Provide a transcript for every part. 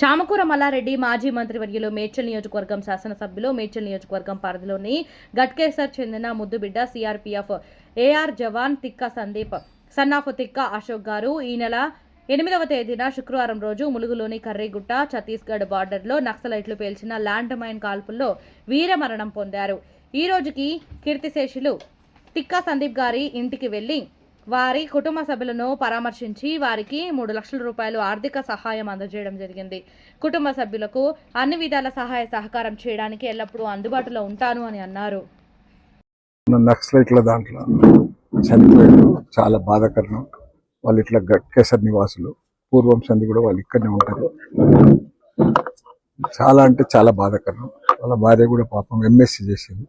చామకూర మల్లారెడ్డి మాజీ మంత్రివర్యులు మేడ్చల్ నియోజకవర్గం శాసనసభ్యులు మేడ్చల్ నియోజకవర్గం పరిధిలోని గట్కేసర్ చెందిన ముద్దుబిడ్డ సిఆర్పీఎఫ్ ఏఆర్ జవాన్ తిక్క సందీప్ సన్నాఫ్ తిక్క అశోక్ గారు ఈ నెల ఎనిమిదవ తేదీన శుక్రవారం రోజు ములుగులోని కర్రీగుట్ట ఛత్తీస్గఢ్ బార్డర్లో నక్సలైట్లు పేల్చిన ల్యాండ్ మైన్ కాల్పుల్లో వీరమరణం పొందారు. ఈ రోజుకి కీర్తిశేషులు తిక్కా సందీప్ గారి ఇంటికి వెళ్ళి వారి కుటుంబ సభ్యులను పరామర్శించి వారికి మూడు లక్షల రూపాయలు ఆర్థిక సహాయం అందజేయడం జరిగింది. కుటుంబ సభ్యులకు అన్ని విధాల సహాయ సహకారం చేయడానికి ఎల్లప్పుడూ అందుబాటులో ఉంటాను అని అన్నారు. నక్సలైట్ల దాంట్లో చనిపోయారు చాలా బాధాకరం. వాళ్ళు ఇట్లా గట్కేసర్ నివాసులు. పూర్వం సంది కూడా వాళ్ళు ఇక్కడనే ఉంటారు. చాలా అంటే చాలా బాధాకరం. వాళ్ళ భార్య కూడా పాపం ఎంఎస్సీ చేసింది.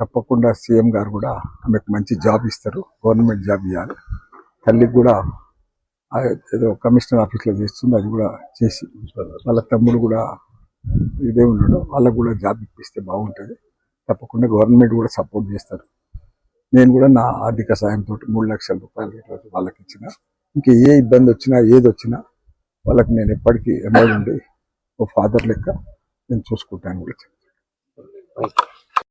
తప్పకుండా సీఎం గారు కూడా ఆమెకు మంచి జాబ్ ఇస్తారు. గవర్నమెంట్ జాబ్ ఇవ్వాలి తల్లికి కూడా ఏదో కమిషనర్ ఆఫీస్లో చేస్తుంది అది కూడా చేసి వాళ్ళ తమ్ముడు కూడా ఇదే ఉన్నాడు. వాళ్ళకు కూడా జాబ్ ఇప్పిస్తే బాగుంటుంది. తప్పకుండా గవర్నమెంట్ కూడా సపోర్ట్ చేస్తారు. నేను కూడా నా ఆర్థిక సాయంతో మూడు లక్షల రూపాయలు ఈరోజు వాళ్ళకి ఇచ్చిన. ఇంకా ఏ ఇబ్బంది వచ్చినా ఏది వచ్చినా వాళ్ళకి నేను ఎప్పటికీ ఎమ్మెల్యే ఉండి ఓ ఫాదర్ లెక్క నేను చూసుకుంటాను కూడా